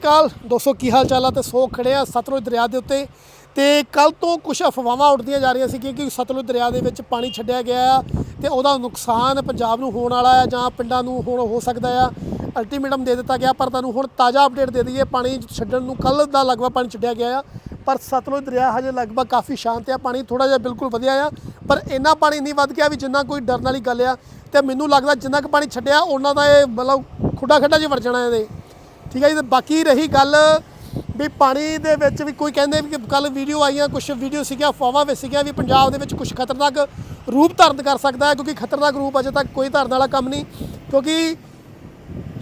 ਕਾਲ। ਦੋਸਤੋ, ਕੀ ਹਾਲ ਚਾਲ ਆ? ਤੇ ਸੋ ਖੜੇ ਆ ਸਤਲੁਜ ਦਰਿਆ ਦੇ ਉੱਤੇ। ਤੇ ਕੱਲ ਤੋਂ ਕੁਝ ਅਫਵਾਹਾਂ ਉੱਡਦੀਆਂ ਜਾ ਰਹੀਆਂ ਸੀ ਕਿ ਸਤਲੁਜ ਦਰਿਆ ਦੇ ਵਿੱਚ ਪਾਣੀ ਛੱਡਿਆ ਗਿਆ ਆ ਤੇ ਉਹਦਾ ਨੁਕਸਾਨ ਪੰਜਾਬ ਨੂੰ ਹੋਣ ਵਾਲਾ ਆ ਜਾਂ ਪਿੰਡਾਂ ਨੂੰ ਹੁਣ ਹੋ ਸਕਦਾ ਆ। ਅਲਟੀਮੇਟਮ ਦੇ ਦਿੱਤਾ ਗਿਆ, ਪਰ ਤੁਹਾਨੂੰ ਹੁਣ ਤਾਜ਼ਾ ਅਪਡੇਟ ਦੇ ਦਈਏ, ਪਾਣੀ ਛੱਡਣ ਨੂੰ ਕੱਲ ਦਾ ਲਗਭਗ ਪਾਣੀ ਛੱਡਿਆ ਗਿਆ ਆ। ਪਰ ਸਤਲੁਜ ਦਰਿਆ ਹਜੇ ਲਗਭਗ ਕਾਫੀ ਸ਼ਾਂਤ ਆ, ਪਾਣੀ ਥੋੜਾ ਜਿਹਾ ਬਿਲਕੁਲ ਵਧਿਆ ਆ। ਪਰ ਇੰਨਾ ਪਾਣੀ ਨਹੀਂ ਵੱਧ ਗਿਆ ਵੀ ਜਿੰਨਾ ਕੋਈ ਡਰਨ ਵਾਲੀ ਗੱਲ ਆ। ਤੇ ਮੈਨੂੰ ਲੱਗਦਾ ਜਿੰਨਾ ਕੁ ਪਾਣੀ ਛੱਡਿਆ, ਉਹਨਾਂ ਦਾ ਇਹ ਮਤਲਬ ਖੁੱਡਾ ਖੱਡਾ ਜਿਹਾ ਵਰ ਜਾਣਾ ਇਹਦੇ। ਠੀਕ ਹੈ ਜੀ, ਤੇ ਬਾਕੀ ਰਹੀ ਗੱਲ ਵੀ ਪਾਣੀ ਦੇ ਵਿੱਚ ਵੀ ਕੋਈ ਕਹਿੰਦੇ ਵੀ ਕਿ ਕੱਲ ਵੀਡੀਓ ਆਈਆਂ ਕੁਝ ਵੀਡੀਓ ਸੀਗੀਆਂ, ਅਫਵਾਹਾਂ ਵਿੱਚ ਸੀਗੀਆਂ ਵੀ ਪੰਜਾਬ ਦੇ ਵਿੱਚ ਕੁਝ ਖਤਰਨਾਕ ਰੂਪ ਧਾਰਨ ਕਰ ਸਕਦਾ ਹੈ, ਕਿਉਂਕਿ ਖਤਰਨਾਕ ਰੂਪ ਅਜੇ ਤੱਕ ਕੋਈ ਧਾਰਨ ਵਾਲਾ ਕੰਮ ਨਹੀਂ, ਕਿਉਂਕਿ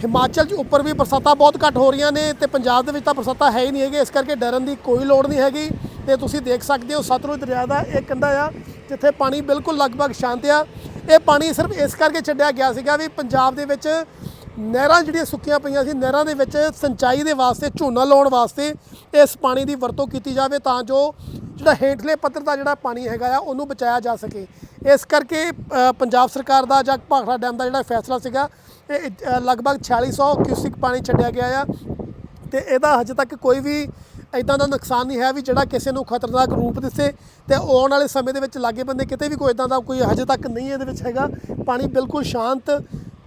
ਹਿਮਾਚਲ 'ਚ ਉੱਪਰ ਵੀ ਬਰਸਾਤਾਂ ਬਹੁਤ ਘੱਟ ਹੋ ਰਹੀਆਂ ਨੇ ਤੇ ਪੰਜਾਬ ਦੇ ਵਿੱਚ ਤਾਂ ਬਰਸਾਤਾਂ ਹੈ ਹੀ ਨਹੀਂ ਹੈਗੇ ਇਸ ਕਰਕੇ ਡਰਨ ਦੀ ਕੋਈ ਲੋੜ ਨਹੀਂ ਹੈਗੀ ਤੇ ਤੁਸੀਂ ਦੇਖ ਸਕਦੇ ਹੋ, ਸਤਲੁਜ ਦਰਿਆ ਦਾ ਇਹ ਕੰਢਾ ਆ, ਜਿੱਥੇ ਪਾਣੀ ਬਿਲਕੁਲ ਲਗਭਗ ਸ਼ਾਂਤ ਆ। ਇਹ ਪਾਣੀ ਸਿਰਫ ਇਸ ਕਰਕੇ ਛੱਡਿਆ ਗਿਆ ਸੀਗਾ ਵੀ ਪੰਜਾਬ ਦੇ ਵਿੱਚ ਨਹਿਰਾਂ ਜਿਹੜੀਆਂ ਸੁੱਕੀਆਂ ਪਈਆਂ ਸੀ ਨਹਿਰਾਂ ਦੇ ਵਿੱਚ ਸਿੰਚਾਈ ਦੇ ਵਾਸਤੇ ਝੋਨਾ ਲਾਉਣ ਵਾਸਤੇ ਇਸ ਪਾਣੀ ਦੀ ਵਰਤੋਂ ਕੀਤੀ ਜਾਵੇ ਤਾਂ ਜੋ ਜਿਹੜਾ ਹੇਠਲੇ ਪੱਧਰ ਦਾ ਜਿਹੜਾ ਪਾਣੀ ਹੈਗਾ ਆ ਉਹਨੂੰ ਬਚਾਇਆ ਜਾ ਸਕੇ। ਇਸ ਕਰਕੇ ਪੰਜਾਬ ਸਰਕਾਰ ਦਾ ਜਾਂ ਭਾਖੜਾ ਡੈਮ ਦਾ ਜਿਹੜਾ ਫੈਸਲਾ ਸੀਗਾ ਇਹ ਅ, ਲਗਭਗ 4600 ਕਿਊਸਿਕ ਪਾਣੀ ਛੱਡਿਆ ਗਿਆ ਆ ਤੇ ਇਹਦਾ ਹਜੇ ਤੱਕ ਕੋਈ ਵੀ ਇਦਾਂ ਦਾ ਨੁਕਸਾਨ ਨਹੀਂ ਹੈ ਵੀ ਜਿਹੜਾ ਕਿਸੇ ਨੂੰ ਖਤਰਨਾਕ ਰੂਪ ਦਿੱਸੇ ਤੇ ਆਉਣ ਵਾਲੇ ਸਮੇਂ ਦੇ ਵਿੱਚ ਲਾਗੇ ਬੰਦੇ ਕਿਤੇ ਵੀ ਕੋਈ ਇਦਾਂ ਦਾ ਕੋਈ ਹਜੇ ਤੱਕ ਨਹੀਂ ਇਹਦੇ ਵਿੱਚ ਹੈਗਾ। ਪਾਣੀ ਬਿਲਕੁਲ ਸ਼ਾਂਤ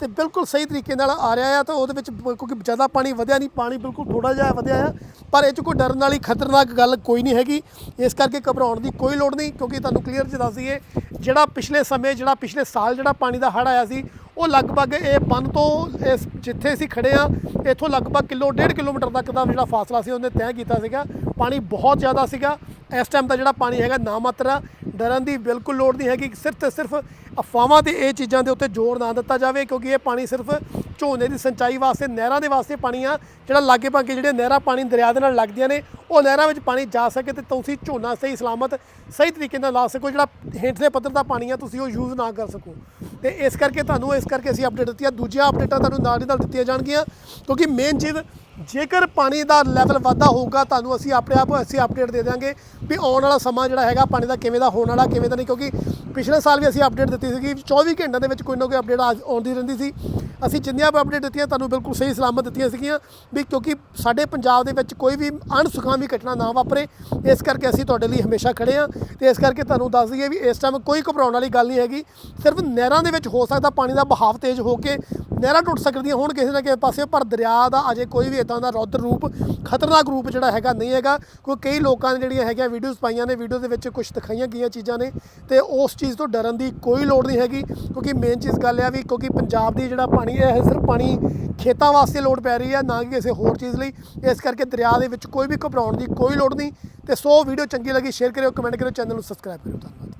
ਤੇ ਬਿਲਕੁਲ ਸਹੀ ਤਰੀਕੇ ਨਾਲ ਆ ਰਿਹਾ ਆ ਤਾਂ ਉਹਦੇ ਵਿੱਚ ਕਿਉਂਕਿ ਜ਼ਿਆਦਾ ਪਾਣੀ ਵਧਿਆ ਨਹੀਂ, ਪਾਣੀ ਬਿਲਕੁਲ ਥੋੜਾ ਜਿਹਾ ਵਧਿਆ ਆ। ਪਰ ਇਹ 'ਚ ਕੋਈ ਡਰਨ ਵਾਲੀ ਖਤਰਨਾਕ ਗੱਲ ਕੋਈ ਨਹੀਂ ਹੈਗੀ। ਇਸ ਕਰਕੇ ਘਬਰਾਉਣ ਦੀ ਕੋਈ ਲੋੜ ਨਹੀਂ, ਕਿਉਂਕਿ ਤੁਹਾਨੂੰ ਕਲੀਅਰ ਚ ਦੱਸ ਦਈਏ, ਜਿਹੜਾ ਪਿਛਲੇ ਸਮੇਂ, ਜਿਹੜਾ ਪਿਛਲੇ ਸਾਲ ਜਿਹੜਾ ਪਾਣੀ ਦਾ ਹੜ੍ਹ ਆਇਆ ਸੀ ਉਹ ਲਗਭਗ ਇਹ ਬੰਨ ਤੋਂ ਇਸ ਜਿੱਥੇ ਅਸੀਂ ਖੜੇ ਆ, ਇੱਥੋਂ ਲਗਭਗ ਕਿਲੋ, ਡੇਢ ਕਿਲੋਮੀਟਰ ਤੱਕ ਦਾ ਜਿਹੜਾ ਫਾਸਲਾ ਸੀ ਉਹਨੇ ਤੈਅ ਕੀਤਾ ਸੀਗਾ। ਪਾਣੀ ਬਹੁਤ ਜ਼ਿਆਦਾ ਸੀਗਾ। ਇਸ ਟਾਈਮ ਦਾ ਜਿਹੜਾ ਪਾਣੀ ਹੈਗਾ ਨਾ ਮਾਤਰਾ ਡਰਨ ਦੀ ਬਿਲਕੁਲ ਲੋੜ ਨਹੀਂ ਹੈਗੀ। ਸਿਰਫ ਤੇ ਸਿਰਫ ਅਫਵਾਹਾਂ ਤੇ ਇਹ ਚੀਜ਼ਾਂ ਦੇ ਉੱਤੇ ਜ਼ੋਰ ਨਾ ਦਿੱਤਾ ਜਾਵੇ, ਕਿਉਂਕਿ ਇਹ ਪਾਣੀ ਸਿਰਫ ਝੋਨੇ ਦੀ ਸਿੰਚਾਈ ਵਾਸਤੇ, ਨਹਿਰਾਂ ਦੇ ਵਾਸਤੇ ਪਾਣੀ ਆ ਜਿਹੜਾ ਲਾਗੇ ਭਾਗੇ ਜਿਹੜੇ ਨਹਿਰਾਂ ਪਾਣੀ ਦਰਿਆ ਦੇ ਨਾਲ ਲੱਗਦੀਆਂ ਨੇ, ਉਹ ਨਹਿਰਾਂ ਵਿੱਚ ਪਾਣੀ ਜਾ ਸਕੇ ਤੇ ਤੁਸੀਂ ਝੋਨਾ ਸਹੀ ਸਲਾਮਤ, ਸਹੀ ਤਰੀਕੇ ਨਾਲ ਲਾ ਸਕੋ, ਜਿਹੜਾ ਹੇਠਲੇ ਪੱਧਰ ਦਾ ਪਾਣੀ ਆ, ਤੁਸੀਂ ਉਹ ਯੂਜ਼ ਨਾ ਕਰ ਸਕੋ। ਤੇ ਇਸ ਕਰਕੇ ਤੁਹਾਨੂੰ, ਇਸ ਕਰਕੇ ਅਸੀਂ ਅਪਡੇਟ ਦਿੱਤੀ ਦੂਜੀਆਂ ਅਪਡੇਟਾਂ ਤੁਹਾਨੂੰ ਨਾਲ ਹੀ ਨਾਲ ਦਿੱਤੀਆਂ ਜਾਣਗੀਆਂ, ਕਿਉਂਕਿ ਮੇਨ ਚੀਜ਼, ਜੇਕਰ ਪਾਣੀ ਦਾ ਲੈਵਲ ਵਾਧਾ ਹੋਊਗਾ, ਤੁਹਾਨੂੰ ਅਸੀਂ ਆਪਣੇ ਆਪ, ਅਸੀਂ ਅਪਡੇਟ ਦੇ ਦਿਆਂਗੇ ਵੀ ਆਉਣ ਵਾਲਾ ਸਮਾਂ ਜਿਹੜਾ ਹੈਗਾ, ਪਾਣੀ ਦਾ ਕਿਵੇਂ ਦਾ ਹੋਣ ਵਾਲਾ, ਕਿਵੇਂ ਦਾ ਨਹੀਂ, ਕਿਉਂਕਿ ਪਿਛਲੇ ਸਾਲ ਵੀ ਅਸੀਂ ਅਪਡੇਟ ਦਿੱਤੀ ਸੀਗੀ 24 ਘੰਟਿਆਂ ਦੇ ਵਿੱਚ ਕੋਈ ਨਾ ਕੋਈ ਅਪਡੇਟ ਆਉਂਦੀ ਰਹਿੰਦੀ ਸੀ। ਅਸੀਂ ਜਿੰਨੀਆਂ ਵੀ ਅਪਡੇਟ ਦਿੱਤੀਆਂ, ਤੁਹਾਨੂੰ ਬਿਲਕੁਲ ਸਹੀ ਸਲਾਮਤ ਦਿੱਤੀਆਂ ਸੀਗੀਆਂ ਵੀ ਕਿਉਂਕਿ ਸਾਡੇ ਪੰਜਾਬ ਦੇ ਵਿੱਚ ਕੋਈ ਵੀ ਅਣਸੁਖਾਵੀ ਘਟਨਾ ਨਾ ਵਾਪਰੇ, ਇਸ ਕਰਕੇ ਅਸੀਂ ਤੁਹਾਡੇ ਲਈ ਹਮੇਸ਼ਾ ਖੜੇ ਹਾਂ ਤੇ ਇਸ ਕਰਕੇ ਤੁਹਾਨੂੰ ਦੱਸ ਦਈਏ ਵੀ ਇਸ ਟਾਈਮ ਕੋਈ ਘਬਰਾਉਣ ਵਾਲੀ ਗੱਲ ਨਹੀਂ ਹੈਗੀ। ਸਿਰਫ ਨਹਿਰਾਂ ਦੇ ਵਿੱਚ ਹੋ ਸਕਦਾ ਪਾਣੀ ਦਾ ਬਹਾਵ ਤੇਜ਼ ਹੋ ਕੇ ਨਹਿਰਾਂ ਟੁੱਟ ਸਕਦੀਆਂ ਹੋਣ ਕਿਸੇ ਨਾ ਕਿਸੇ ਪਾਸੇ, ਪਰ ਦਰਿਆ ਦਾ ਅਜੇ ਕੋਈ ਵੀ ਇਦਾਂ ਦਾ ਰੌਦਰ ਰੂਪ, ਖਤਰਨਾਕ ਰੂਪ ਜਿਹੜਾ ਹੈਗਾ ਨਹੀਂ ਹੈਗਾ। ਕੋਈ ਕਈ ਲੋਕਾਂ ਨੇ ਜਿਹੜੀਆਂ ਹੈਗੀਆਂ ਵੀਡੀਓਜ਼ ਪਾਈਆਂ ਨੇ ਵੀਡੀਓ ਦੇ ਵਿੱਚ ਕੁਝ ਦਿਖਾਈਆਂ ਗਈਆਂ ਚੀਜ਼ਾਂ ਨੇ, ਤੇ ਉਸ ਚੀਜ਼ ਤੋਂ ਡਰਨ ਦੀ ਕੋਈ ਲੋੜ ਨਹੀਂ ਹੈਗੀ। ਕਿਉਂਕਿ ਮੇਨ ਚੀਜ਼ ਗੱਲ ਆ ਵੀ ਕਿਉਂਕਿ ਪੰਜਾਬ ਦੀ ਜਿਹੜਾ ਪਾਣੀ ਹੈ, ਇਹ ਸਿਰਫ ਪਾਣੀ ਖੇਤਾਂ ਵਾਸਤੇ ਲੋੜ ਪੈ ਰਹੀ ਹੈ, ਨਾ ਕਿ ਕਿਸੇ ਹੋਰ ਚੀਜ਼ ਲਈ। ਇਸ ਕਰਕੇ ਦਰਿਆ ਦੇ ਵਿੱਚ ਕੋਈ ਵੀ ਘਬਰਾਉਣ ਦੀ ਕੋਈ ਲੋੜ ਨਹੀਂ। ਤੇ ਸੋ ਵੀਡੀਓ ਚੰਗੀ ਲੱਗੀ ਸ਼ੇਅਰ ਕਰਿਓ ਕਮੈਂਟ ਕਰਿਓ ਚੈਨਲ ਨੂੰ ਸਬਸਕ੍ਰਾਈਬ ਕਰਿਓ। ਧੰਨਵਾਦ।